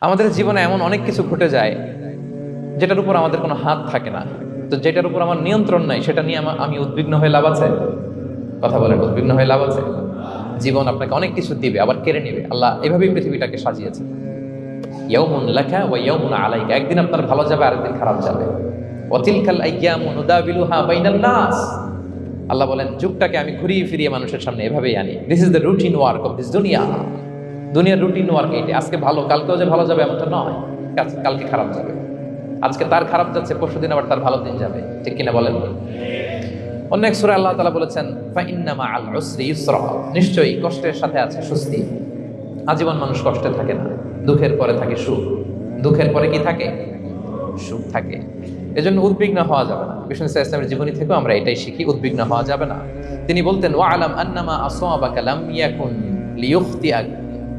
আমাদের জীবনে এমন অনেক কিছু ঘটে যায় যেটার উপর আমাদের কোনো হাত থাকে না। তো যেটার উপর আমার নিয়ন্ত্রণ নাই, সেটা নিয়ে আমা- আমি উদ্বিগ্ন হয়ে লাভ আছে? কথা বলেন, উদ্বিগ্ন হয়ে লাভ আছে? জীবন আপনাকে অনেক কিছু দিবে, আবার কেড়ে নেবে। আল্লাহ এভাবেই পৃথিবীটাকে সাজিয়েছে। ইয়াউমুন লাকা ওয়া ইয়াউমুন আলাইকা। একদিন আপনার ভালো যাবে, আরেকদিন খারাপ যাবে। ওয়াতিলকাল আইয়ামু নুদাবিলুহা বাইনান নাস। আল্লাহ বলেন, যুগটাকে আমি ঘুরিয়ে ফিরিয়ে মানুষের সামনে এভাবেই আনি। This is the routine work of this দুনিয়া দুনিয়ার রুটিন ওয়ার্ক এইটা আজকে ভালো, কালকেও যে ভালো যাবে এমনটা নয়। কালকে খারাপ যাবে। আজকে তার খারাপ যাচ্ছে, পরশু দিন আবার তার ভালো দিন যাবে। ঠিক কিনা বলেন? অন্য এক সুরে আল্লাহ তালা বলেছেন ফাইন্না মাআল উসরি ইউসরা নিশ্চয়ই কষ্টের সাথে আছে স্বস্তি আজীবন মানুষ কষ্টে থাকে না। দুঃখের পরে থাকে সুখ। দুঃখের পরে কি থাকে? সুখ থাকে। এজন্য উদ্বিগ্ন হওয়া যাবে না। বিষ্ণু ইসলামের জীবনী থেকেও আমরা এটাই শিখি, উদ্বিগ্ন হওয়া যাবে না। তিনি বলতেন ওয়া আলাম আন্নামা আসাবাকা লাম ইয়াকুন লিয়ুখতিআক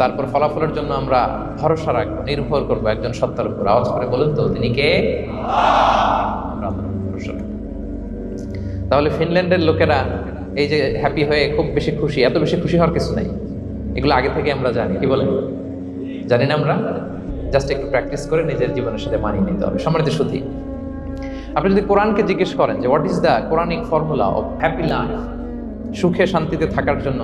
তারপর ফলাফলের জন্য আমরা ভরসা রাখব, নির্ভর করব একজন সত্তার উপর। আওয়াজ করে বলুন তো, তিনি কে। তাহলে ফিনল্যান্ডের লোকেরা এই যে হ্যাপি হয়ে খুব বেশি খুশি, এত বেশি খুশি হওয়ার কিছু নাই। এগুলো আগে থেকে আমরা জানি, কি বলেন? জানি না আমরা? জাস্ট একটু প্র্যাকটিস করে নিজের জীবনের সাথে মানিয়ে নিতে হবে। সম্মানিত সুধী আপনি যদি কোরআনকে জিজ্ঞেস করেন যে what is the Quranic formula of happy life সুখে শান্তিতে থাকার জন্য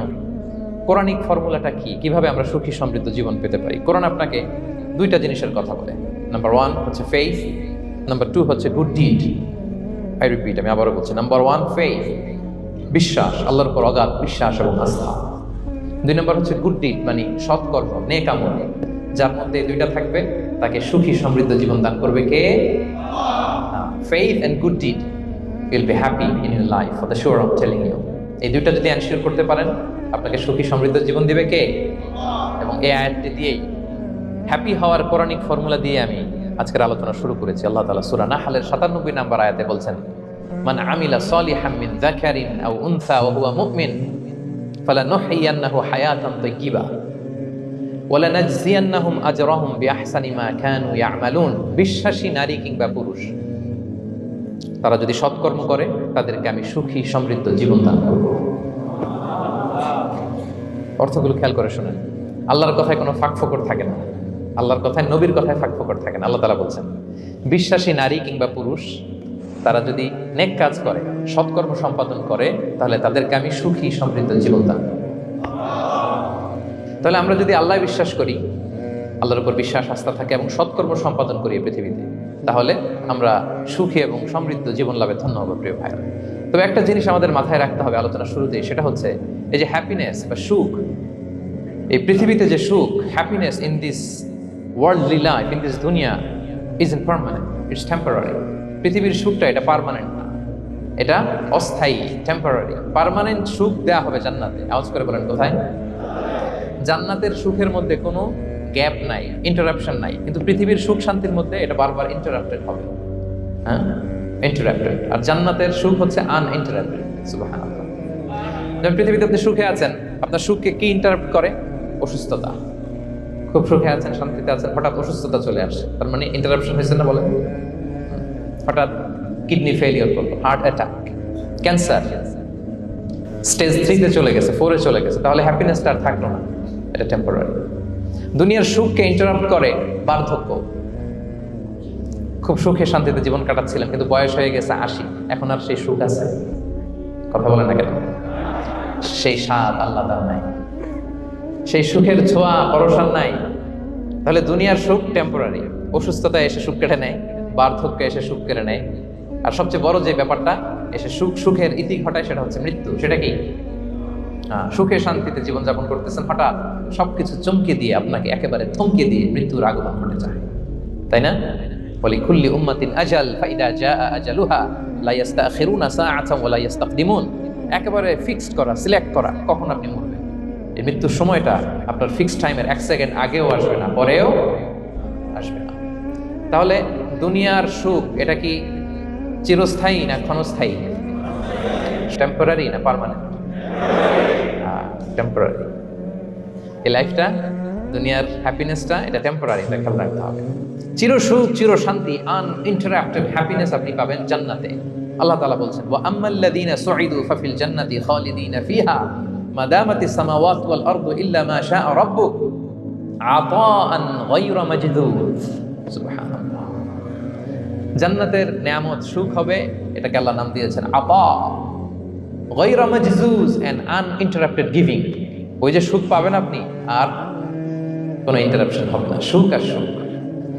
কোরআনিক ফর্মুলাটা কি? কীভাবে আমরা সুখী সমৃদ্ধ জীবন পেতে পারি? কোরআন আপনাকে দুইটা জিনিসের কথা বলে। নাম্বার ওয়ান হচ্ছে ফেইথ নাম্বার টু হচ্ছে গুড ডিড আই রিপিট আমি আবারও বলছি নাম্বার ওয়ান ফেইথ বিশ্বাস, আল্লাহর উপর অগাধ বিশ্বাস এবং আস্থা। দুই নম্বর হচ্ছে গুড ডিড মানে সৎকর্ম, নেক আমল, যার মধ্যে দুইটা থাকবে, তাকে সুখী সমৃদ্ধ জীবন দান করবে কে? Faith and good deed will be happy in your life for the sure of telling you এই দুইটা যদি এনশিওর করতে পারেন আপনাকে সুখী সমৃদ্ধ জীবন দিবে কে? এবং এই আয়াতটি দিয়েই হ্যাপি হওয়ার পৌরাণিক ফর্মুলা দিয়ে আমি আজকের আলোচনা শুরু করেছি। আল্লাহ তালা সূরা নাহলের 97 নম্বর আয়াতে বলছেন, মান আমিলা সালিহাম মিন যাকারিন আও উনসা ওয়া হুয়া মুমিন ফালানুহইয়ান্নাহু হায়াতান তাইয়্যিবা ওয়ালানাজজিয়ান্নাহুম আজরাহুম বিআহসানি মা কানু ইয়ামালুন বিশ্বাসী নারী কিংবা পুরুষ, তারা যদি সৎকর্ম করে, তাদেরকে আমি সুখী সমৃদ্ধ জীবন দান করব। অর্থগুলো খেয়াল করে শুনেন। আল্লাহর কথায় কোনো ফাঁক ফোকর থাকে না। আল্লাহর কথায়, নবীর কথায় ফাঁক ফোকর থাকে না। আল্লাহ তালা বলছেন, বিশ্বাসী নারী কিংবা পুরুষ, তারা যদি নেক কাজ করে, সৎকর্ম সম্পাদন করে, তাহলে তাদেরকে আমি সুখী, সমৃদ্ধ জীবন দান তাহলে আমরা যদি আল্লাহ বিশ্বাস করি, আল্লাহর উপর বিশ্বাস, আস্থা থাকে এবং সৎকর্ম সম্পাদন করি পৃথিবীতে, তাহলে আমরা সুখী এবং সমৃদ্ধ জীবন লাভে ধন্য হব, প্রিয় ভাইরা তবে একটা জিনিস আমাদের মাথায় রাখতে হবে আলোচনা শুরুতেই, সেটা হচ্ছে এই যে হ্যাপিনেস বা সুখ এই পৃথিবীতে যে সুখ happiness in this worldly life in this দুনিয়া is impermanent it's temporary পৃথিবীর সুখটা এটা পারমানেন্ট না। এটা অস্থায়ী টেম্পোরারি পারমানেন্ট সুখ দেয়া হবে জান্নাতে। আওয়াজ করে বলেন, কোথায়? জান্নাতের সুখের মধ্যে কোনো গ্যাপ নাই ইন্টারাপশন নাই। কিন্তু পৃথিবীর সুখ শান্তির মধ্যে এটা বারবার ইন্টারাপ্টেড হবে। হ্যাঁ? ইন্টারাপ্টেড আর জান্নাতের সুখ হচ্ছে আনইন্টারাপ্টেড যেমন পৃথিবীতে আপনি সুখে আছেন, আপনার সুখকে কি ইন্টারাপ্ট করে? অসুস্থতা। খুব সুখে আছেন, শান্তিতে আছেন, হঠাৎ অসুস্থতা চলে আসে। তার মানে ইন্টারাপশন হয়েছে না বলেন? হঠাৎ কিডনি ফেলিওর করল হার্ট অ্যাটাক ক্যান্সার স্টেজ থ্রিতে চলে গেছে ফোরে চলে গেছে, তাহলে হ্যাপিনেসটা আর থাকল না। এটা টেম্পোরারি দুনিয়ার সুখকে ইন্টারাপ্ট করে বার্ধক্য। খুব সুখে শান্তিতে জীবন কাটাচ্ছিলাম, কিন্তু বয়স হয়ে গেছে আশি। এখন আর সেই সুখ আছে। কথা বলে না কেন? সেই স্বাদ আল্লাহ নাই সেই সুখের ছোঁয়া পরশান নাই। তাহলে দুনিয়ার সুখ টেম্পোরারি অসুস্থতা এসে সুখ কেটে নেয়, বার্ধক্য এসে সুখ কেড়ে নেয়। আর সবচেয়ে বড় যে ব্যাপারটা, এসে সুখ, সুখের ইতি ঘটায় সেটা হচ্ছে মৃত্যু। সেটা কি? সুখে শান্তিতে জীবনযাপন করতেছেন হঠাৎ, সবকিছু চমকে দিয়ে আপনাকে একেবারে থমকে দিয়ে মৃত্যুর আগমন ঘটে যায়। তাই না? বলি খুল্লি উম্মাতিন আজাল, ফাইদা জা আজালুহা, লা ইয়াস্তাখিরুনা সাআতান ওয়া লা ইয়াস্তাকদিমুন। একেবারে ফিক্সড করা সিলেক্ট করা, কখন আপনি মরবেন? এই মৃত্যুর সময়টা আপনার ফিক্সড টাইমের এক সেকেন্ড আগেও আসবে না, পরেও আসবে না। তাহলে দুনিয়ার সুখ, এটা কি চিরস্থায়ী না ক্ষণস্থায়ী? টেম্পোরারি না পারমানেন্ট টেম্পোরারি এই লাইফটা দুনিয়ার হ্যাপিনেসটা এটা টেম্পোরারি এটা খেয়াল রাখতে হবে। চির সুখ, চির শান্তি আনইন্টারাক্টিভ হ্যাপিনেস আপনি পাবেন জান্নাতে। আল্লাহ তাআলা বলছেন, ওয়া আম্মাল্লাযীনা সুইদু ফাফিল জান্নাতি খালিদিনা ফিহা। মাদামাতিস সামাওয়াতু ওয়াল আরদু ইল্লা মা শাআ রাব্বুক আতাআন গায়রা মাজদুদ। সুবহানাল্লাহ। জান্নাতের নিয়ামত সুখ হবে, এটাকে আল্লাহ নাম দিয়েছেন আপা গৈরা মাজজুজ অ্যান্ড আনইন্টারাপ্টেড গিভিং ওই যে সুখ পাবেন আপনি, আর কোনো ইন্টারাপশন হবে না। সুখ আর সুখ।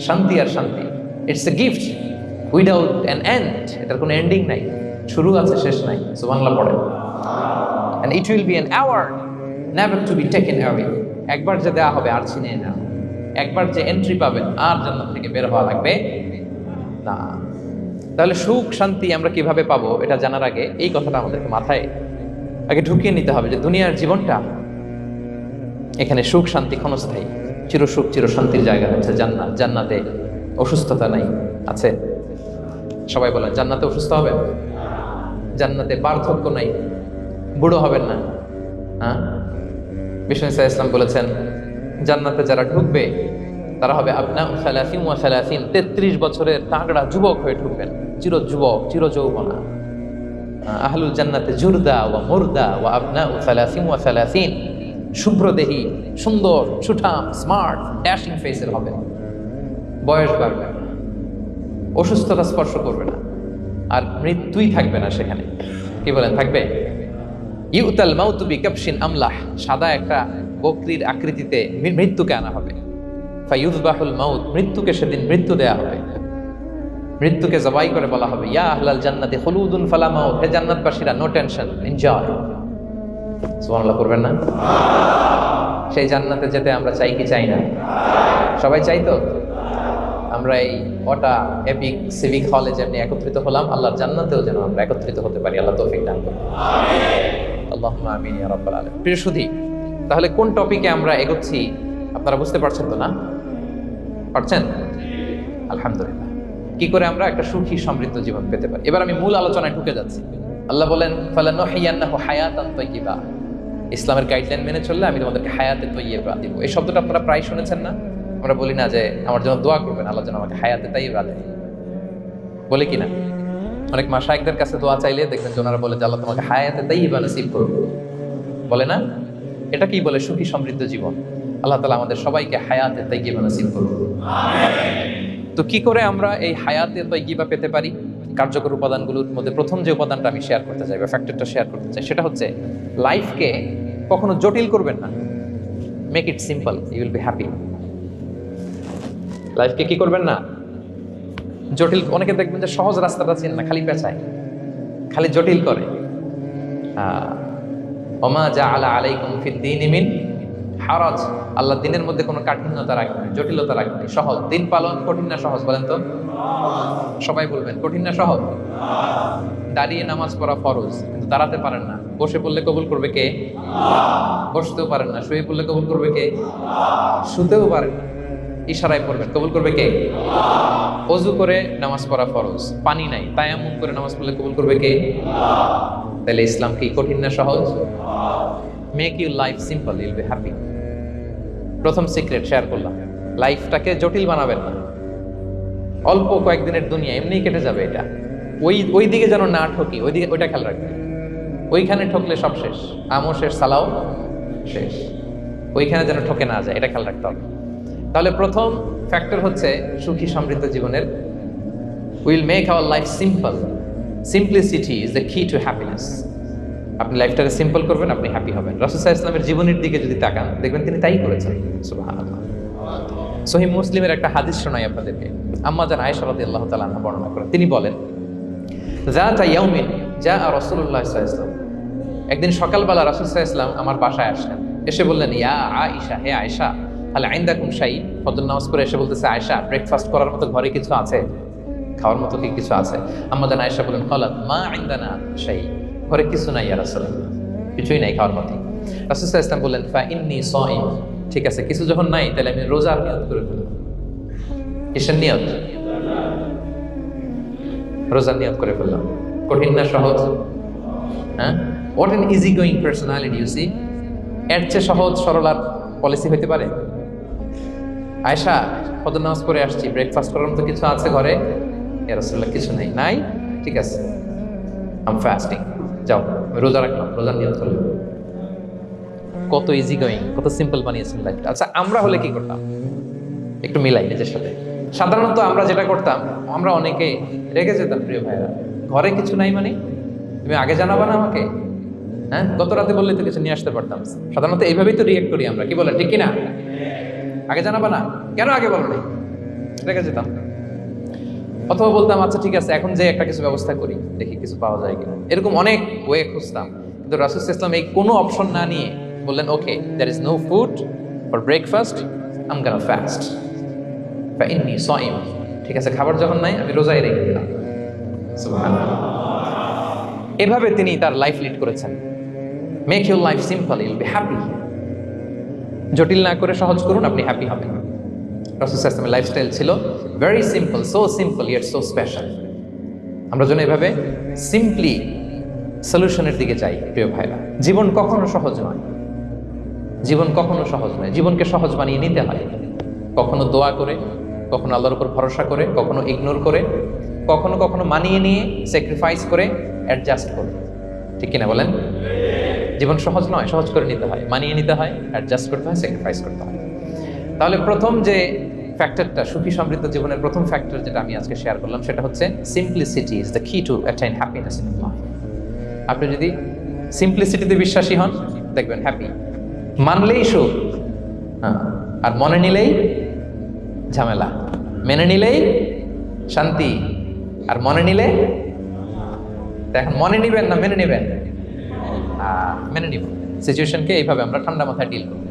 শান্তি আর শান্তি। It's a gift without an end এটার কোনো এন্ডিং নাই। শুরু আছে, শেষ নাই। সুবহানাল্লাহ পড়ে and it will be an award never to be taken away একবার যে দেওয়া হবে, আর ছিনিয়ে না একবার যে এন্ট্রি পাবেন, আর জান্নাত থেকে বের হওয়া লাগবে না। তাহলে সুখ, শান্তি আমরা কীভাবে পাবো, এটা জানার আগে এই কথাটা আমাদেরকে মাথায় আগে ঢুকিয়ে নিতে হবে যে দুনিয়ার জীবনটা এখানে সুখ, শান্তি ক্ষণস্থায়ী। চির সুখ চির শান্তির জায়গা হচ্ছে জান্নাত। জান্নাতে অসুস্থতা নাই, আছে? সবাই বলেন, জান্নাতে অসুস্থ হবে জান্নাতে বার্ধক্য নাই। বুড়ো হবেন না। হ্যাঁ? বিষ্ণু ইসা ইসলাম বলেছেন, জান্নাতে যারা ঢুকবে, তারা হবে আপনা সালাফিন ওয়া সালাফিন তেত্রিশ বছরের তাগড়া যুবক হয়ে ঢুকবেন, চির যুবক, চির যৌবনা। আহলুল জান্নাতে জুরদা ওয়া মুরদা ওয়া আপনা সালাফিন ওয়া সালাফিন শুভ্রদেহী, সুন্দর, সুঠাম, স্মার্ট, ড্যাশিং ফেসের হবে। বয়স বাড়বে অসুস্থতা স্পর্শ করবে না। আর মৃত্যুই থাকবে না সেখানে। কি বলেন, থাকবে? ইউতাল মাউতুবি কাপসিন আমলাহ, সাদা একটা বকরির আকৃতিতে মৃত্যুকে আনা হবে। ফাইউজবাহুল মাউত, মৃত্যুকে সেদিন মৃত্যু দেয়া হবে। মৃত্যুকে জবাই করে বলা হবে, ইয়া আহলাল জান্নাতি খুলুদুন ফালা মাউত হে জান্নাতবাসীরা, নো টেনশন, এনজয়। সুবহানাল্লাহ করবেন না? সেই জান্নাতে যেতে আমরা চাই কি চাই না? সবাই চাই তো? আমরা এই ওটা এপিক সিভিক হলে যেমনি একত্রিত হলাম, আল্লাহর জান্নাতেও যেন আমরা একত্রিত হতে পারি। আল্লাহ তৌফিক দান করুন। সুধী, তাহলে কোন টপিকে আমরা এগোচ্ছি আপনারা বুঝতে পারছেন তো না? পারছেন? আলহামদুলিল্লাহ। কি করে আমরা একটা সুখী সমৃদ্ধ জীবন পেতে পারি? এবার আমি মূল আলোচনায় ঢুকে যাচ্ছি। আল্লাহ বলেন, ফালানুহিয়ান্নাহু হায়াতান তাইয়্যিবা। ইসলামের গাইডলাইন মেনে চললে আমি তোমাদেরকে হায়াতে তৈয়্যিবা দিব। এই শব্দটা আপনারা প্রায় শুনেছেন না? আমরা বলি না যে আমার জন্য দোয়া করবেন, আল্লাহ যেন আমাকে হায়াতে তাইয়্যিবা দেয় বলি কি না অনেক মাশায়েকদের কাছে দোয়া চাইলে দেখবেন যে ওনারা বলে যে আল্লাহ তোমাকে হায়াতে তাইয়্যিবা নসিব করুন বলে না? এটা কি বলে? সুখী সমৃদ্ধ জীবন। আল্লাহ তালা আমাদের সবাইকে হায়াতে তাইয়্যিবা নসিব করুন তো কি করে আমরা এই হায়াতে তাই তৈগিবা পেতে পারি? কার্যকর উপাদানগুলোর মধ্যে প্রথম যে উপাদানটা আমি শেয়ার করতে চাই বা ফ্যাক্টরটা শেয়ার করতে চাই সেটা হচ্ছে লাইফকে কখনো জটিল করবেন না। Make it simple you will be happy লাইফকে কি করবেন না? জটিল, অনেকে দেখবেন যে সহজ রাস্তাটা চেন না, খালি পেঁচায়, খালি জটিল করে। ওমা যা আলা আলাইকুম ফিদ্দিন মিন হারাজ। আল্লাহ দিনের মধ্যে কোনো কাঠিন্যতা রাখবেন জটিলতা রাখবেন সহজ। দিন পালন কঠিন না সহজ বলেন তো? সবাই বলবেন, কঠিন না সহজ? দাঁড়িয়ে নামাজ পড়া ফরজ, কিন্তু দাঁড়াতে পারেন না। বসে পড়লে কবুল করবে কে? বসতেও পারেন না। শুয়ে পড়লে কবুল করবে কে? শুতেও পারেন না। ইশারায় পড়বেন। কবুল করবে কে? অজু করে নামাজ পড়া ফরজ। পানি নাই, তায়াম্মুম করে নামাজ পড়লে কবুল করবে কে? তাহলে ইসলাম কি কঠিন না সহজ? Make you life simple you'll be happy প্রথম সিক্রেট শেয়ার করলাম। লাইফটাকে জটিল বানাবেন না। অল্প কয়েকদিনের দুনিয়া, এমনিই কেটে যাবে এটা। ওই ওই দিকে যেন না ঠকি, ওই দিকে, ওইটা খেয়াল রাখবে ওইখানে ঠকলে সব শেষ। আমও শেষ সালাও শেষ। ওইখানে যেন ঠকে না যায়, এটা খেয়াল রাখতে হবে। তাহলে প্রথম ফ্যাক্টর হচ্ছে সুখী সমৃদ্ধ জীবনের। Will make our life simple simplicity is the key to happiness আপনি লাইফটাকে সিম্পল করবেন, আপনি হ্যাপি হবেন। রসুসাহ ইসলামের জীবনের দিকে যদি তাকান, দেখবেন তিনি তাই করেছেন। সুবহানাল্লাহ। সহি মুসলিমের একটা হাদিস শোনাই আপনাদেরকে। আম্মা জান আয়েশা রাদিয়াল্লাহু তাআলা আনহা বর্ণনা করেন। তিনি বলেন, যাতা ইয়াউমিন যা সাল্লাল্লাহু আলাইহি ওয়াসাল্লাম। একদিন সকালবেলা রাসূল আলাইহি আমার বাসায় আসলেন। এসে বললেন, ইয়া আয়েশা, হে আয়েশা তাহলে আইন্দাকুম শাই ফজর নামাজ করে এসে বলতেছে, আয়েশা ব্রেকফাস্ট করার মতো ঘরে কিছু আছে? খাওয়ার মতো কি কিছু আছে? আম্মা জান আয়েশা বলেন কলাত মা আইন্দানা শাই ঘরে কিছু নাই ইয়া রাসূলুল্লাহ, কিছুই নাই খাওয়ার মতো। আলাইহি ওয়াসাল্লাম বললেন ফা ইন্নী সাইম ঠিক আছে, কিছু যখন নাই, তাহলে আমি রোজার নিয়ত করে ফেলব। কিসের নিয়ত? রোজার নিয়ত করে ফেললাম। কঠিন না সহজ? হ্যাঁ? What an easy going personality you see এর চেয়ে সহজ সরলার পলিসি হইতে পারে? আয়সা ফজর নামাজ পড়ে আসছি। ব্রেকফাস্ট করার মতো কিছু আছে ঘরে? এরসল্লাহ কিছু নেই। নাই? ঠিক আছে। আম ফাস্টিং যাও, রোজা রাখলাম, রোজা নিয়ত কত ইজি গোয়িং কত সিম্পল বানিয়েছেন লাইফটা আচ্ছা আমরা হলে কি করতাম? একটু মিলাই নিজের সাথে। সাধারণত আমরা যেটা করতাম, আমরা অনেকে রেগে যেতাম, প্রিয় ভাইরা ঘরে কিছু নাই মানে? তুমি আগে জানাবা না আমাকে? হ্যাঁ? গত রাতে বললে তো কিছু নিয়ে আসতে পারতাম। সাধারণত এইভাবেই তো রিয়েক্ট করি আমরা, কি বলেন ঠিক কিনা? আগে জানাবা না? কেন আগে বলো নাই? রেগে যেতাম। অথবা বলতাম আচ্ছা ঠিক আছে, এখন যে একটা কিছু ব্যবস্থা করি, দেখি কিছু পাওয়া যায় কিনা। এরকম অনেক ওয়ে খুঁজতাম। কিন্তু রাসুল ইসলাম এই কোনো অপশন না নিয়ে বললেন okay there is no food for breakfast I'm gonna fast ইন্নি সইম। ঠিক আছে, খাবার যখন নাই, আমি রোজায় রেখে দিলাম। এভাবে তিনি তার লাইফ লিড করেছেন। Make your life simple you'll be happy জটিল না করে সহজ করুন, আপনি হ্যাপি হবেন। রসুল ইসলামের লাইফস্টাইল ছিল very simple so simple yet so special আমরা যেন এভাবে সিম্পলি সলিউশনের দিকে যাই, প্রিয় ভাইরা। জীবন কখনো সহজ নয়। জীবন কখনো সহজ নয়। জীবনকে সহজ বানিয়ে নিতে হয়। কখনো দোয়া করে, কখনো আল্লাহর উপর ভরসা করে, কখনো ইগনোর করে, কখনো কখনো মানিয়ে নিয়ে স্যাক্রিফাইস করে অ্যাডজাস্ট করে। ঠিক কিনা বলেন? জীবন সহজ নয়, সহজ করে নিতে হয়, মানিয়ে নিতে হয় অ্যাডজাস্ট করতে হয় স্যাক্রিফাইস করতে হয়। তাহলে প্রথম যে ফ্যাক্টরটা সুখী সমৃদ্ধ জীবনের প্রথম ফ্যাক্টর যেটা আমি আজকে শেয়ার করলাম, সেটা হচ্ছে simplicity is the key to attain happiness in life আপনি যদি সিম্পলিসিটিতে বিশ্বাসী হন, দেখবেন হ্যাপি মানলেই সুখ হ্যাঁ আর মনে নিলেই ঝামেলা। মেনে নিলেই শান্তি, আর মনে নিলে, এখন মনে নিবেন না, মেনে নেবেন? মেনে নিব। সিচুয়েশনকে এইভাবে আমরা ঠান্ডা মাথায় ডিল করব।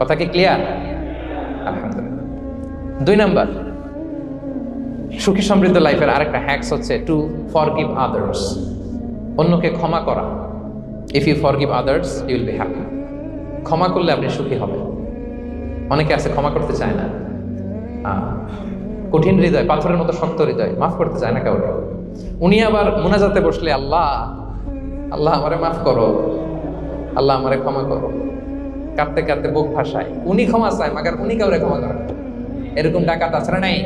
কথা কি ক্লিয়ার দুই নাম্বার, সুখী সমৃদ্ধ লাইফের আরেকটা হ্যাক্স হচ্ছে টু ফরগিভ আদার্স অন্যকে ক্ষমা করা। If you forgive others you will be happy ক্ষমা করলে আপনি সুখী হবেন। অনেকে আছে, ক্ষমা করতে চায় না। কঠিন হৃদয়, পাথরের মতো শক্ত হৃদয়, মাফ করতে চায় না কাউকে। উনি আবার মোনাজাতে বসলে, আল্লাহ আল্লাহ আমারে মাফ করো। আল্লাহ আমারে ক্ষমা করো। কাঁদতে কাঁদতে বুক ভাসায় উনি ক্ষমা চায়, মাগার উনি কাউরে ক্ষমা করে এরকম ডাকাত আছে নাই?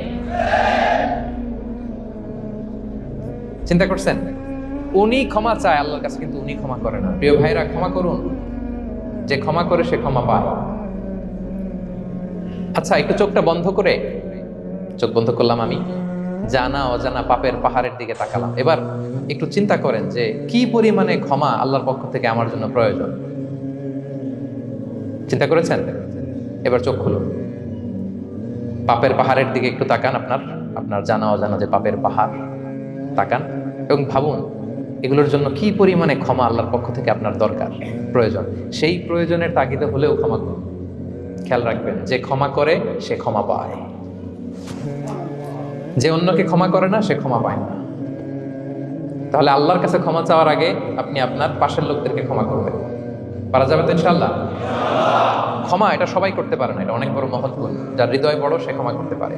চিন্তা করছেন? উনি ক্ষমা চায় আল্লাহর কাছে, কিন্তু উনি ক্ষমা করে না। প্রিয় ভাইরা, ক্ষমা করুন। যে ক্ষমা করে, সে ক্ষমা পায়। আচ্ছা একটু চোখটা বন্ধ করে। চোখ বন্ধ করলাম আমি। জানা, অজানা পাপের পাহাড়ের দিকে তাকালাম। এবার একটু চিন্তা করেন যে, কি পরিমাণে ক্ষমা আল্লাহর পক্ষ থেকে আমার জন্য প্রয়োজন? চিন্তা করেছেন? এবার চোখ খুলুন। পাপের পাহাড়ের দিকে একটু তাকান আপনার আপনার জানা, অজানা যে পাপের পাহাড়, তাকান এবং ভাবুন, এগুলোর জন্য কি পরিমাণে ক্ষমা আল্লাহর পক্ষ থেকে আপনার দরকার, প্রয়োজন? সেই প্রয়োজনের তাগিদে হলেও ক্ষমা করুন। খেয়াল রাখবেন, যে ক্ষমা করে, সে ক্ষমা পায়। যে অন্যকে ক্ষমা করে না, সে ক্ষমা পায় না। তাহলে আল্লাহর কাছে ক্ষমা চাওয়ার আগে আপনি আপনার পাশের লোকদেরকে ক্ষমা করবেন। পারা যাবে তো ইনশাল্লাহ ক্ষমা এটা সবাই করতে পারে না, এটা অনেক বড় মহৎ গুণ। যার হৃদয় বড়, সে ক্ষমা করতে পারে।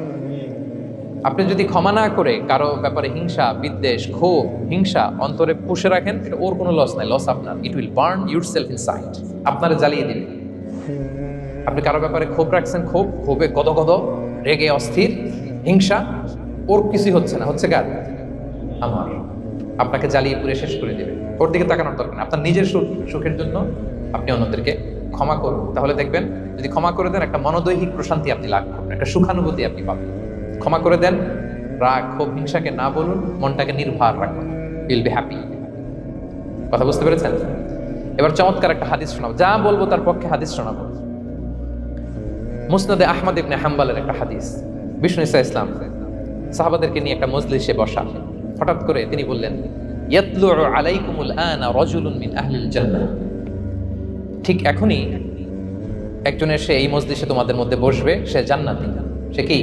আপনি যদি ক্ষমা না করে কারও ব্যাপারে হিংসা, বিদ্বেষ, ক্ষোভ, হিংসা অন্তরে পুষে রাখেন, এটা ওর কোনো লস নাই লস আপনার। It will burn yourself inside আপনারা জ্বালিয়ে দিবে। আপনি কারও ব্যাপারে ক্ষোভ রাখছেন, ক্ষোভ, ক্ষোভে গদ গদ রেগে, অস্থির, হিংসা ওর কিছুই হচ্ছে না, হচ্ছে কার? আমার। আপনাকে জ্বালিয়ে পুড়ে শেষ করে দেবে। ওর দিকে তাকানোর দরকার আপনার নিজের সুখ, সুখের জন্য আপনি অন্যদেরকে ক্ষমা করুন। তাহলে দেখবেন, যদি ক্ষমা করে দেন, একটা মনোদৈহিক প্রশান্তি আপনি লাভ করবেন, একটা সুখানুভূতি আপনি পাবেন। ক্ষমা করে দেন, রাগ ক্ষোভ হিংসাকে না বলুন, মনটাকে নির্ভার রাখুন। উইল বি হ্যাপি কথা বুঝতে পেরেছেন? এবার চমৎকার একটা হাদিস শোনাবো। যা বলব তার পক্ষে হাদিস শোনাবো। মুসনাদে আহমদ ইবনে হাম্বালের একটা হাদিস। বিষ্ণু ইসা ইসলাম। সাহাবাদেরকে নিয়ে একটা মজলিসে বসা। হঠাৎ করে তিনি বললেন ঠিক এখনই একজন এসে এই মজলিসে তোমাদের মধ্যে বসবে, সে জান্নাতি। সে কি?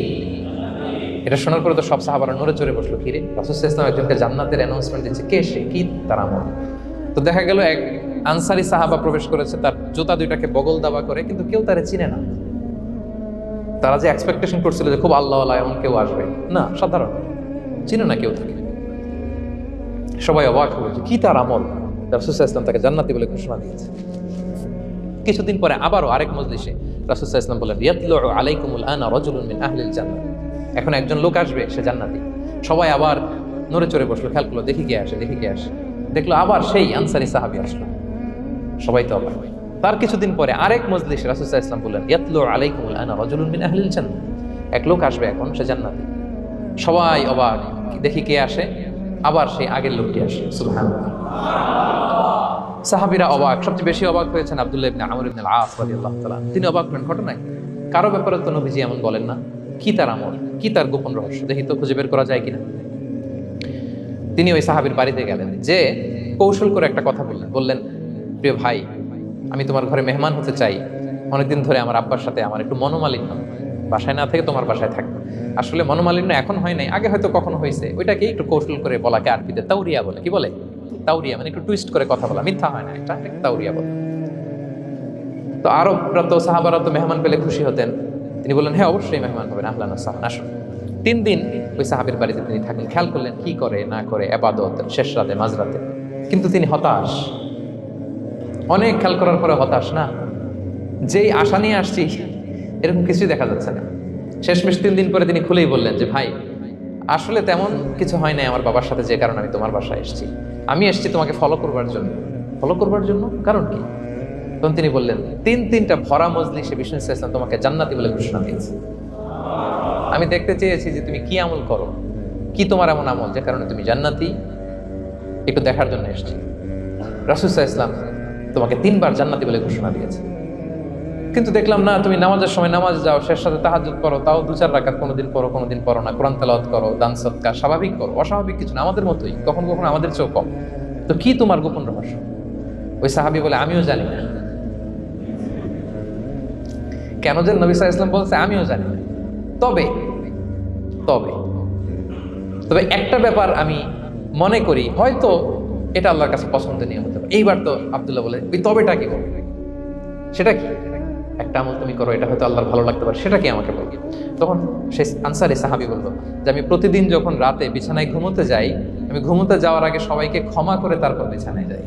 এটা শোনার পরে তো সব সাহাবারা নড়ে চড়ে বসল, কি রে? ইসলাম একজনকে জান্নাতের অ্যানাউন্সমেন্ট দিচ্ছে। কে সে? কি তার আমল? তো দেখা গেল এক আনসারি সাহাবা প্রবেশ করেছে, তার জুতা দুইটাকে বগল দাবা করে, কিন্তু কেউ তারে চিনে না। তারা যে এক্সপেকটেশন করছিল যে খুব আল্লাহ আল্লাহ এমন কেউ আসবে, না, সাধারণ। চিনে না কেউ থাকে সবাই অবাক হলো কি তার আমল? ইসলাম তাকে জান্নাতি বলে ঘোষণা দিয়েছে। কিছুদিন পরে আবারও আরেক মজলিসে রাসুসাহ ইসলাম বলেন, ইয়াতলু আলাইকুমুল আনা রজুলুন মিন আহলিল জান্নাত এখন একজন লোক আসবে, সে জান্নাতি। সবাই আবার নড়ে চড়ে বসল, খেয়াল করল, দেখি কে আসে, দেখি কে আসে। দেখল আবার সেই আনসারি সাহাবি আসলো। সবাই তো অবাক। তার কিছুদিন পরে আরেক মজলিস রাসুসাহ ইসলাম বললেন, ইয়াতলু আলাইকুমুল আনা রজুলুন মিন আহলিল জান্নাত এক লোক আসবে এখন, সে জান্নাতি। সবাই অবাক, দেখি কে আসে? আবার সেই আগের লোকটি আসে, সুবহানাল্লাহ। সাহাবিরা অবাক, সবচেয়ে বেশি অবাক হয়েছেন আব্দুল্লাহ ইবনে আমর ইবনে আস রাদিয়াল্লাহু তাআলা। তিনি অবাক হলেন, ঘটনায় কারও ব্যাপারে তো নবীজি এমন বলেন না। কি তার আমল? কি তার গোপন রহস্য? দেখি তো খুঁজে বের করা যায় কিনা। তিনি ওই সাহাবীর বাড়িতে গেলেন, যে কৌশল করে একটা কথা বললেন। বললেন, প্রিয় ভাই আমি তোমার ঘরে মেহমান হতে চাই। অনেকদিন ধরে আমার আব্বার সাথে আমার একটু মনোমালিন্য। বাসায় না থেকে তোমার বাসায় থাকব। আসলে মনোমালিন্য এখন হয় নাই, আগে হয়তো কখনো হয়েছে। ওইটাকে একটু কৌশল করে বলাকে আরবিতে তাউরিয়া বলে। কি বলে? তাউরিয়া মানে একটু টুইস্ট করে কথা বলা। মিথ্যা হয় না একটা তাউরিয়া বলে। তো আরবরা তো, সাহাবারা তো মেহমান পেলে খুশি হতেন। তিনি বললেন হ্যাঁ অবশ্যই মেহমান হবেন। আহলান সাহান আসুন। তিন দিন ওই সাহাবের বাড়িতে তিনি থাকেন। খেয়াল করলেন কি করে, না করে, আবাদত, শেষ রাতে, মাঝরাতে। কিন্তু তিনি হতাশ। অনেক খেয়াল করার পরে হতাশ, না? যেই আশা নিয়ে আসছি, এরকম কিছুই দেখা যাচ্ছে না। শেষমেশ তিন দিন পরে তিনি খুলেই বললেন যে, ভাই, আসলে তেমন কিছু হয় নাই আমার বাবার সাথে যে কারণে আমি তোমার বাসায় এসেছি। আমি এসেছি তোমাকে ফলো করবার জন্য। ফলো করবার জন্য? কারণ কি? তখন তিনি বললেন, তিন তিনটা ভরা মজলি সে বিষ্ণু ইসলাম তোমাকে জান্নাতি বলে ঘোষণা দিয়েছে। আমি দেখতে চেয়েছি যে তুমি কি আমল করো? কি তোমার এমন আমল যে কারণে তুমি জান্নাতি? একটু দেখার জন্য এসেছি। রাসুসাহ ইসলাম তোমাকে তিনবার জান্নাতি বলে ঘোষণা দিয়েছে। কিন্তু দেখলাম, না, তুমি নামাজের সময় নামাজ যাও শেষ সাথে তাহাজুদ করো তাও দু চার রাকাত কোনোদিন পড়ো কোনোদিন পড়ো না, কোরআন তেলাওয়াত করো, দান সৎকার, স্বাভাবিক করো, অস্বাভাবিক কিছু না, আমাদের মতোই, কখন কখন আমাদের চেয়েও কম। তো কি তোমার গোপন রহস্য? ওই সাহাবি বলে, আমিও জানি না। কেন যে নবী আলাইহি ইসলাম বলছে, আমিও জানি না। তবে তবে তবে একটা ব্যাপার আমি মনে করি, হয়তো এটা আল্লাহর কাছে পছন্দনীয় হতে পারে এইবার তো আব্দুল্লাহ বলে ওই তবেটা কি বলবে সেটা কি? একটা আমল তুমি করো, এটা হয়তো আল্লাহর ভালো লাগতে পারে, সেটা কি আমাকে বলবে তখন সে আনসারে সাহাবি বলল, যে আমি প্রতিদিন যখন রাতে বিছানায় ঘুমোতে যাই, আমি ঘুমোতে যাওয়ার আগে সবাইকে ক্ষমা করে তারপর বিছানায় যাই।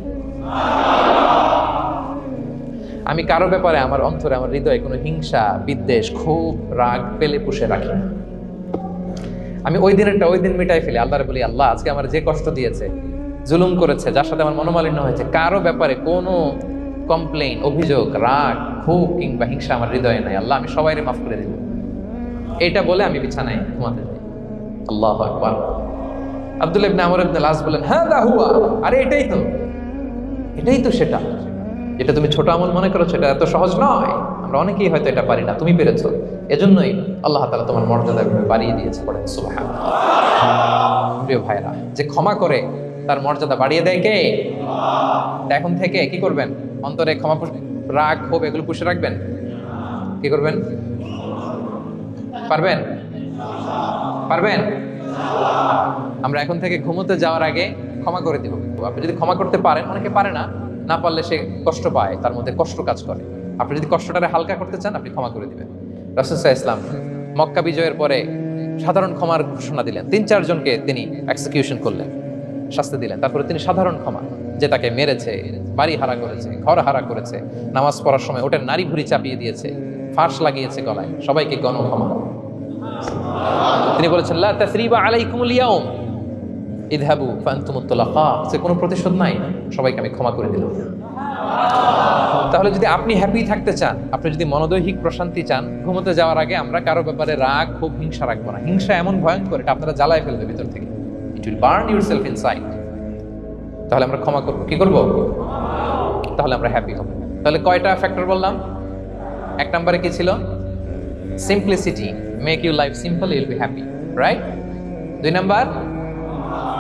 আমি কারও ব্যাপারে আমার অন্তরে, আমার হৃদয়ে কোনো হিংসা, বিদ্বেষ, ক্ষোভ, রাগ, পেলে পুষে রাখি আমি ওই দিনেরটা ওই দিন মিটাই ফেলি, আল্লাহরে বলি, আল্লাহ, আজকে আমার যে কষ্ট দিয়েছে জুলুম করেছে, যার সাথে আমার মনোমালিন্য হয়েছে, কারও ব্যাপারে কোনো কমপ্লেন অভিযোগ, রাগ, ক্ষোভ কিংবা হিংসা আমার হৃদয়ে নাই। আল্লাহ, আমি সবাইরে মাফ করে দিব। এটা বলে আমি বিছানায় ঘুমাতে যাই। আল্লাহ আকবার। আব্দুল ইবনে আমর ইবনে লাস বলেন হ্যাঁ দা হুয়া। আরে, এটাই তো। এটাই তো সেটা। যেটা তুমি ছোট আমল মনে করো, সেটা এত সহজ নয়। আমরা অনেকেই হয়তো এটা পারি না। তুমি পেরেছ। এজন্যই আল্লাহ তাআলা তোমার মর্যাদা বাড়িয়ে দিয়েছে পড়েন সুবহান প্রিয় ভাইরা যে ক্ষমা করে তার মর্যাদা বাড়িয়ে দেয় কে? এখন থেকে কি করবেন? অন্তরে ক্ষমা রাগ, ক্ষোভ এগুলো পুষে রাখবেন? কি করবেন? পারবেন? পারবেন? আমরা এখন থেকে ঘুমোতে যাওয়ার আগে ক্ষমা করে দিব। আপনি যদি ক্ষমা করতে পারেন, অনেকে পারে না না পারলে সে কষ্ট পায়, তার মধ্যে কষ্ট কাজ করে। আপনি যদি কষ্টটারে হালকা করতে চান, আপনি ক্ষমা করে দিবেন। রাসুসাহ ইসলাম মক্কা বিজয়ের পরে সাধারণ ক্ষমার ঘোষণা দিলেন। তিন চারজনকে তিনি এক্সিকিউশন করলেন। শাস্তি দিলেন। তারপরে তিনি সাধারণ ক্ষমা, যে তাকে মেরেছে, বাড়ি হারা করেছে, ঘর হারা করেছে, নামাজ পড়ার সময় ওটা নারী ভুরি চাপিয়ে দিয়েছে, ফাঁস লাগিয়েছে গলায়, সবাইকে গণ ক্ষমা তিনি বলেছেন, লা তাসরিবা আলাইকুমুল ইয়াউম। কোনো প্রতিশোধ নাই। সবাইকে আমি ক্ষমা করে দিলাম। তাহলে যদি আপনি হ্যাপি থাকতে চান, আপনি যদি মনোদৈহিক প্রশান্তি চান, ঘুমোতে যাওয়ার আগে আমরা কারও ব্যাপারে রাগ, খুব হিংসা রাখব না। হিংসা এমন ভয়ঙ্কর, এটা আপনারা জ্বালায় ফেলবে ভিতর থেকে। It will burn yourself inside তাহলে আমরা ক্ষমা করব। কি করব? তাহলে আমরা হ্যাপি হব। তাহলে কয়টা ফ্যাক্টর বললাম? এক নম্বরে কি ছিল? Simplicity make you life simple you'll be happy right দুই নাম্বার,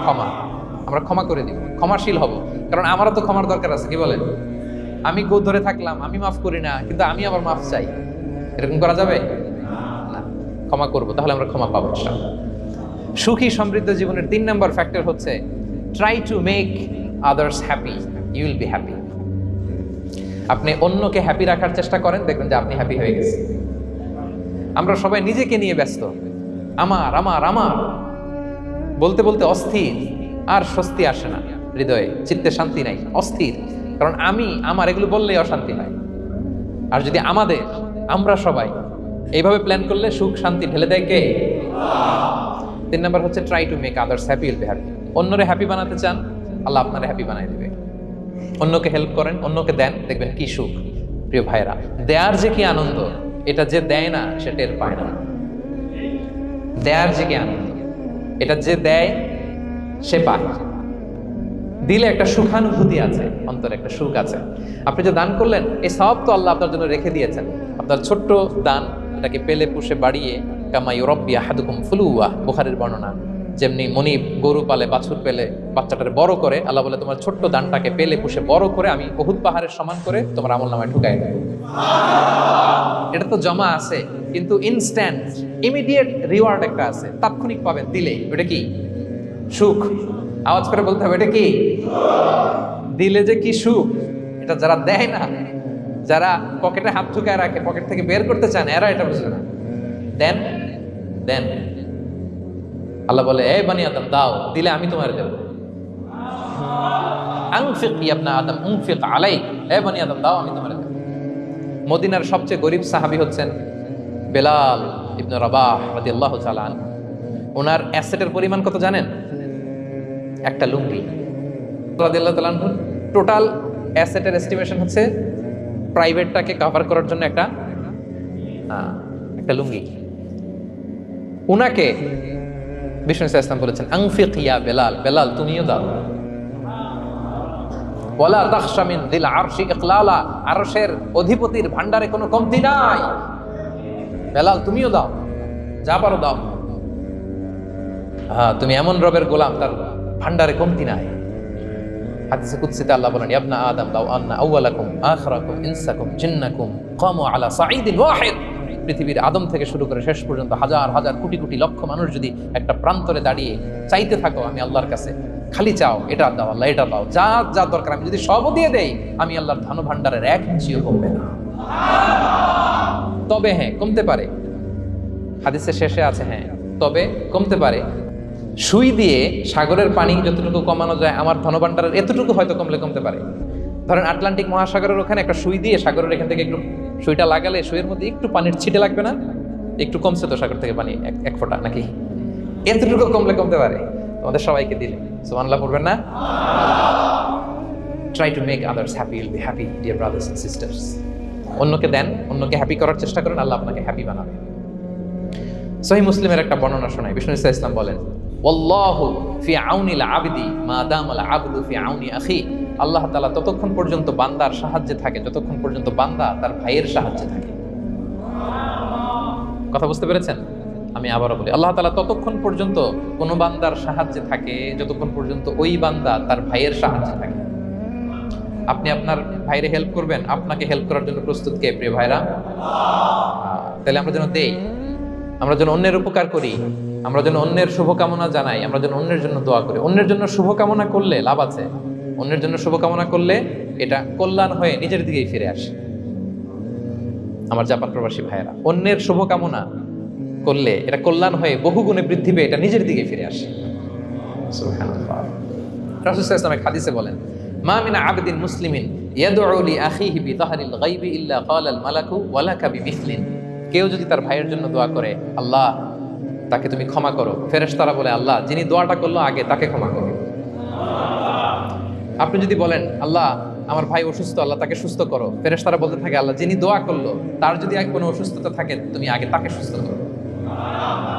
ক্ষমা। আমরা ক্ষমা করে দিব। ক্ষমাশীল হব। কারণ আমারও তো ক্ষমার দরকার আছে, কি বলেন? আমি গো ধরে থাকলাম, আমি মাফ করি না, কিন্তু আমি আবার মাফ চাই। এরকম করা যাবে? না। ক্ষমা করব। তাহলে আমরা ক্ষমা পাবো। সুখী সমৃদ্ধ জীবনের তিন নম্বর ফ্যাক্টর হচ্ছে try to make others happy you will be happy আপনি অন্যকে হ্যাপি রাখার চেষ্টা করেন, দেখবেন যে আপনি হ্যাপি হয়ে গেছেন। আমরা সবাই নিজেকে নিয়ে ব্যস্ত। আমার আমার আমার। বলতে বলতে অস্থির। আর স্বস্তি আসে না হৃদয়ে, চিত্তে শান্তি নাই, অস্থির। কারণ আমি, আমার, এগুলো বললেই অশান্তি হয়। আর যদি আমাদের, আমরা সবাই এইভাবে প্ল্যান করলে সুখ শান্তি ঢেলে দেয় কে? তিন নাম্বার হচ্ছে try to make others happy will be happy অন্যরে happy বানাতে চান, আল্লাহ আপনারে হ্যাপি বানাই দিবে। অন্যকে হেল্প করেন, অন্যকে দেন, দেখবেন কি সুখ। প্রিয় ভাইরা দেয়ার যে কি আনন্দ, এটা যে দেয় না, সে টের পায় না। দেয়ার যে কি আনন্দ, এটা যে দেয়, সে পায়। দিলে একটা সুখানুভূতি আছে, অন্তরে একটা সুখ আছে। আপনি যে দান করলেন এই সব তো আল্লাহ আপনার জন্য রেখে দিয়েছেন। আপনার ছোট্ট দান, এটাকে পেলে পুষে বাড়িয়ে কামাই রব্বিয়া হাদুকুম ফুলুয়া, বুখারের বর্ণনা। যেমনি মনি গরু পালে, বাছুর পেলে, বাচ্চাটার বড় করে, আল্লাহ বলে তোমার ছোট্ট দানটাকে পেলে, পুষে বড় করে, আমি বহুত পাহাড়ের সমান করে তোমার আমল নামায় ঢুকাই দেবো। এটা তো জমা আছে, কিন্তু ইনস্ট্যান্ট ইমিডিয়েট রিওয়ার্ড একটা আছে, তাৎক্ষণিক পাবেন দিলে ওটা কি? সুখ। আওয়াজ করে বলতে হবে, এটা কি? দিলে যে কি সুখ? এটা যারা দেয় না, যারা পকেটে হাত ঢুকায় রাখে, পকেট থেকে বের করতে চান এরা এটা বুঝবে না। দেন দেন। আল্লাহ বলে এ বানি আদম, দাও, দিলে আমি তোমার দেব। আংফিক ইয়াবনা আদম উংফিক আলাই। এ বানি আদম, দাও, আমি তোমার মদিনার সবচেয়ে গরিব সাহাবী হচ্ছেন বেলাল ইবনে রাবাহ রাদিয়াল্লাহু তাআলা আনহু। ওনার অ্যাসেটের পরিমাণ কত জানেন? একটা লুঙ্গি। রাদিয়াল্লাহু তাআলা আনহু, টোটাল অ্যাসেটের এস্টিমেশন হচ্ছে, প্রাইভেটটাকে কভার করার জন্য একটা একটা লুঙ্গি। উনাকে বিষ্ণু ইসা ইসলাম বলেছেন আংফিক ইয়া বেলাল বেলাল, তুমিও দাও। ওয়ালা তাখশা মিন দিল আরশি ইকলালা আরশের অধিপতির ভান্ডারে কোনো কমতি নাই। বেলাল, তুমিও দাও যা পারো দাও। হ্যাঁ তুমি এমন রবের গোলাম, তার ভান্ডারে কমতি নাই। হাদিসে কুদসিতে আল্লাহ বলেন, ইয়াবনা আদম, লাউ আন্না আউওয়ালাকুম আখিরাকুম, ইনসাকুম, জিন্নাকুম, কামু আলা সাঈদিন ওয়াহিদ। পৃথিবীর আদম থেকে শুরু করে শেষ পর্যন্ত হাজার হাজার, কোটি কোটি লক্ষ মানুষ যদি একটা প্রান্তরে দাঁড়িয়ে চাইতে থাকো, আমি আল্লাহর কাছে খালি চাও, এটা দাও আল্লাহ, এটা দাও যা যা দরকার, আমি যদি সবও দিয়ে দেই, আমি আল্লাহর ধন ভান্ডারের এক ইঞ্চিও কমবে না। তবে হ্যাঁ কমতে পারে। হাদিসের শেষে আছে হ্যাঁ তবে কমতে পারে। সুই দিয়ে সাগরের পানি যতটুকু কমানো যায়, আমার ধনভাণ্ডারের এতটুকু হয়তো কমলে কমতে পারে। ধরেন আটলান্টিক মহাসাগরের ওখানে একটা সুই দিয়ে সাগরের এখান থেকে একটু সুইটা লাগালে সুইয়ের মধ্যে একটু পানির ছিটে লাগবে না? একটু কমছে তো সাগর থেকে পানি, এক- ফোঁটা নাকি? এতটুকু কমলে কমতে পারে। তোমাদের সবাইকে দিলে। সুবহানাল্লাহ পড়বেন না? Try to make others happy will be happy dear brothers and sisters অন্যকে দেন, অন্যকে হ্যাপি করার চেষ্টা করেন, আল্লাহ আপনাকে হ্যাপি বানাবে। সহি মুসলিমের একটা বর্ণনা শোনায় বিষ্ণু ইসলাম বলেন, ওয়াল্লাহু ফি আউনিল আবদি মা দামাল আবদু ফি আউনি আল্লাহ তাআলা ততক্ষণ পর্যন্ত বান্দার সাহায্যে থাকে, যতক্ষণ পর্যন্ত বান্দা তার ভাইয়ের সাহায্যে থাকে। কথা বুঝতে পেরেছেন? আমি আবারও বলি, আল্লাহ তাআলা ততক্ষণ পর্যন্ত কোনো বান্দার সাহায্যে থাকে, যতক্ষণ পর্যন্ত ওই বান্দা তার ভাইয়ের সাহায্যে থাকে। আপনি আপনার ভাইরে হেল্প করবেন, আপনাকে হেল্প করার জন্য প্রস্তুত কে, প্রিয় ভাইরা? তাহলে আমরা যেন দেই, আমরা যেন অন্যের উপকার করি, আমরা যেন অন্যের শুভকামনা জানাই, আমরা যেন অন্যের জন্য দোয়া করি। অন্যের জন্য শুভকামনা করলে লাভ আছে। অন্যের জন্য শুভকামনা করলে এটা কল্যাণ হয়ে নিজের দিকেই ফিরে আসে। আমার জাপান প্রবাসী ভাইয়েরা, অন্যের শুভকামনা করলে এটা কল্যাণ হয়ে বহু গুণে বৃদ্ধি পেয়ে এটা নিজের দিকে ফিরে আসে। হাদিসে বলেন, মা মিন আবদিন মুসলিমিন কেউ যদি তার ভাইয়ের জন্য দোয়া করে, আল্লাহ, তাকে তুমি ক্ষমা করো। ফেরেশতারা বলে, আল্লাহ, যিনি দোয়াটা করল, আগে তাকে ক্ষমা করো। আপনি যদি বলেন, আল্লাহ, আমার ভাই অসুস্থ, আল্লাহ তাকে সুস্থ করো। ফেরেশতারা বলতে থাকে, আল্লাহ, যিনি দোয়া করল, তার যদি কোনো অসুস্থতা থাকে, তুমি আগে তাকে সুস্থ করো।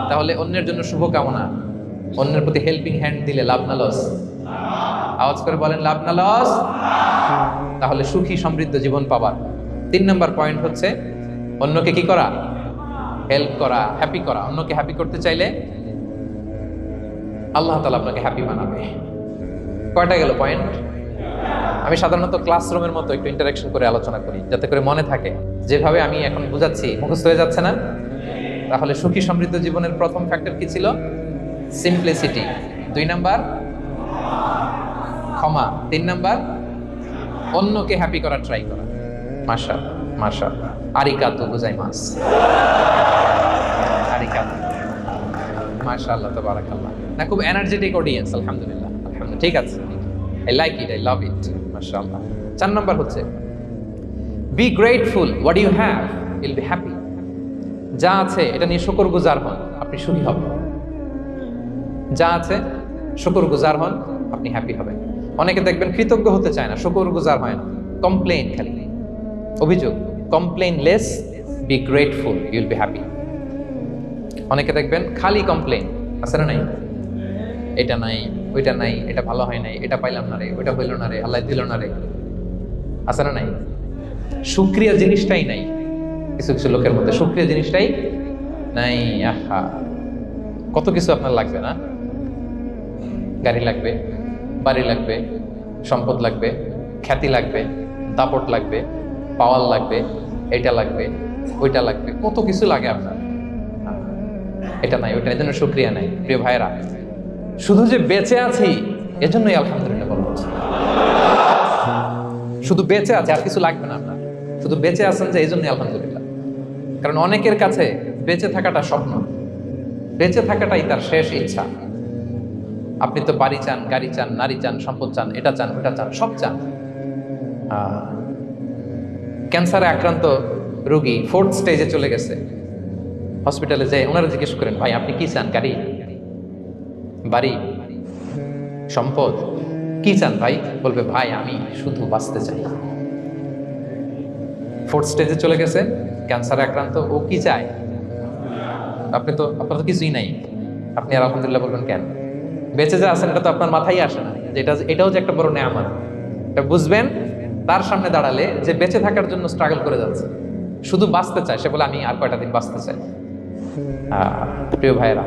তাহলে অন্যের জন্য শুভকামনা। অন্যের প্রতি হেল্পিং হ্যান্ড দিলে লাভ না লস আওয়াজ করে বলেন, লাভ না লস তাহলে সুখী সমৃদ্ধ জীবন পাবার। তিন নম্বর পয়েন্ট হচ্ছে, অন্যকে কি করা? হেল্প করা হ্যাপি করা। অন্যকে হ্যাপি করতে চাইলে আল্লাহ তালা আপনাকে হ্যাপি বানাবে। কয়টা গেল পয়েন্ট আমি সাধারণত ক্লাসরুমের মতো একটু ইন্টারাকশন করে আলোচনা করি, যাতে করে মনে থাকে যেভাবে আমি এখন বুঝাচ্ছি, মুখস্থ হয়ে যাচ্ছে না? তাহলে সুখী সমৃদ্ধ জীবনের প্রথম ফ্যাক্টর কি ছিল? সিম্পলিসিটি দুই নাম্বার, ক্ষমা। তিন নাম্বার, অন্যকে হ্যাপি করার ট্রাই করা। মাশা মাশা আরিকা তো বুঝাই মাস আরিকা মাশাআল্লাহ তাবারাকাল্লাহ। না, খুব এনার্জেটিক অডিয়েন্স আলহামদুলিল্লাহ। আলহামদুলিল্লাহ, ঠিক আছে। I like it I love it মাশাআল্লাহ চার নাম্বার হচ্ছে be grateful what you have will be happy যা আছে, এটা নিয়ে শুকর গুজার হন, আপনি সুখী হবেন। যা আছে শুকর গুজার হন, আপনি হ্যাপি হবেন। অনেকে দেখবেন কৃতজ্ঞ হতে চায় না শুকর গুজার হয় না। কমপ্লেন খালি। অভিযোগ complain less be grateful you'll be happy অনেকে দেখবেন খালি কমপ্লেন আছে না নাই? এটা নাই। ওইটা নাই, এটা ভালো হয় নাই, এটা পাইলাম না রে, ওইটা হইল না রে, আল্লাহ দিল না রে। আছে না নাই? সুক্রিয়া জিনিসটাই নাই। কিছু কিছু লোকের মধ্যে সুক্রিয়া জিনিসটাই নাই। আহা। কত কিছু আপনার লাগবে না? গাড়ি লাগবে, বাড়ি লাগবে, সম্পদ লাগবে, খ্যাতি লাগবে, দাপট লাগবে, পাওয়ার লাগবে, এটা লাগবে, ওইটা লাগবে, কত কিছু লাগে আপনার। এটা নাই, ওইটা এই জন্য সুক্রিয়া নাই। প্রিয় ভাইরা শুধু যে বেঁচে আছি, এজন্যই আলহামদুলিল্লাহ বলা হচ্ছে শুধু বেঁচে আছে, আর কিছু লাগবে না আপনার। শুধু বেঁচে আছেন যে এই জন্যই আলহামদুলিল্লাহ। কারণ অনেকের কাছে বেঁচে থাকাটা স্বপ্ন। বেঁচে থাকাটাই তার শেষ ইচ্ছা। আপনি তো বাড়ি চান, গাড়ি চান, নারী চান, সম্পদ চান, এটা চান, ওটা চান, সব চান। ক্যান্সারে আক্রান্ত রোগী ফোর্থ স্টেজে চলে গেছে। হসপিটালে যে ওনারা জিজ্ঞেস করেন, ভাই, আপনি কি চান, গাড়ি? বাড়ি? সম্পদ? কি চান ভাই? বলবে, ভাই, আমি শুধু বাঁচতে চাই। ফোর্থ স্টেজে চলে গেছে ক্যান্সারে আক্রান্ত। ও কি চায়? আপনি তো, আপনার তো কিছুই নাই। আপনি আর আলহামদুলিল্লাহ বলবেন কেন? বেঁচে যে আছেন, এটা তো আপনার মাথায় আসে না। যে এটা, এটাও যে একটা বড় নেয়ামত। এটা বুঝবেন, তার সামনে দাঁড়ালে যে বেঁচে থাকার জন্য স্ট্রাগল করে যাচ্ছে, শুধু বাঁচতে চায়। সে বলে, আমি আর কয়টা দিন বাঁচতে চাই? প্রিয় ভাইয়েরা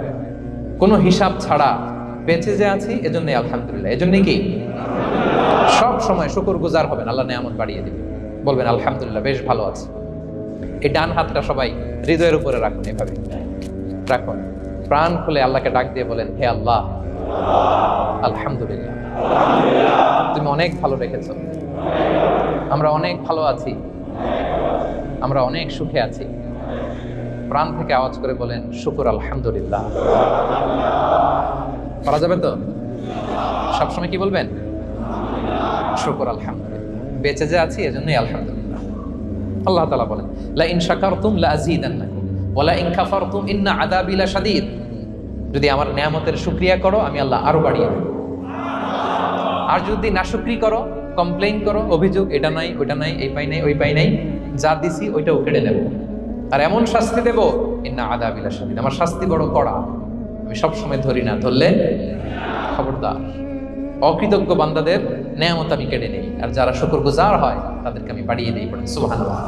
কোনো হিসাব ছাড়া বেঁচে যে আছি, এজন্যই আলহামদুলিল্লাহ। এজন্যই কি? সব সময় শুকর গুজার হবেন, আল্লাহ নেয়ামত বাড়িয়ে দিবে বলবেন, আলহামদুলিল্লাহ, বেশ ভালো আছে। এই ডান হাতটা সবাই হৃদয়ের উপরে রাখুন এভাবে। রাখুন। প্রাণ খুলে আল্লাহকে ডাক দিয়ে বলেন, হে আল্লাহ, আলহামদুলিল্লাহ। তুমি অনেক ভালো রেখেছ আমরা অনেক ভালো আছি। আমরা অনেক সুখে আছি। প্রাণ থেকে আওয়াজ করে বলেন, শুকুর আলহামদুলিল্লাহ। করা যাবে তো? সবসময় কি বলবেন? শুকুর আলহামদুলিল্লাহ। বেঁচে যে আছি, এজন্যই আলহামদুলিল্লাহ। আল্লাহ তালা বলেন লা ইন শাকারতুম লা আযীদান্নাকুম ওয়া লা ইন্না আযাবি লাশাদীদ। যদি আমার নিয়ামতের শুকরিয়া করো, আমি আল্লাহ আরও বাড়িয়ে দেব। আর যদি নাশুকরি করো, কমপ্লেইন করো, অভিযোগ, এটা নাই, ওটা নাই, এই পাই নাই, ওই পাই নাই, যা দিছি, ওইটাও কেড়ে নেব। আর এমন শাস্তি দেবো না আদা বিলাস আমার শাস্তি বড় কড়া। আমি সবসময় ধরি না, ধরলে খবরদার। অকৃতজ্ঞ বান্দাদের নেয়ামত আমি কেড়ে নেই, আর যারা শুকর গুজার হয়, তাদেরকে আমি বাড়িয়ে দিই পড়েন সুবহানাল্লাহ।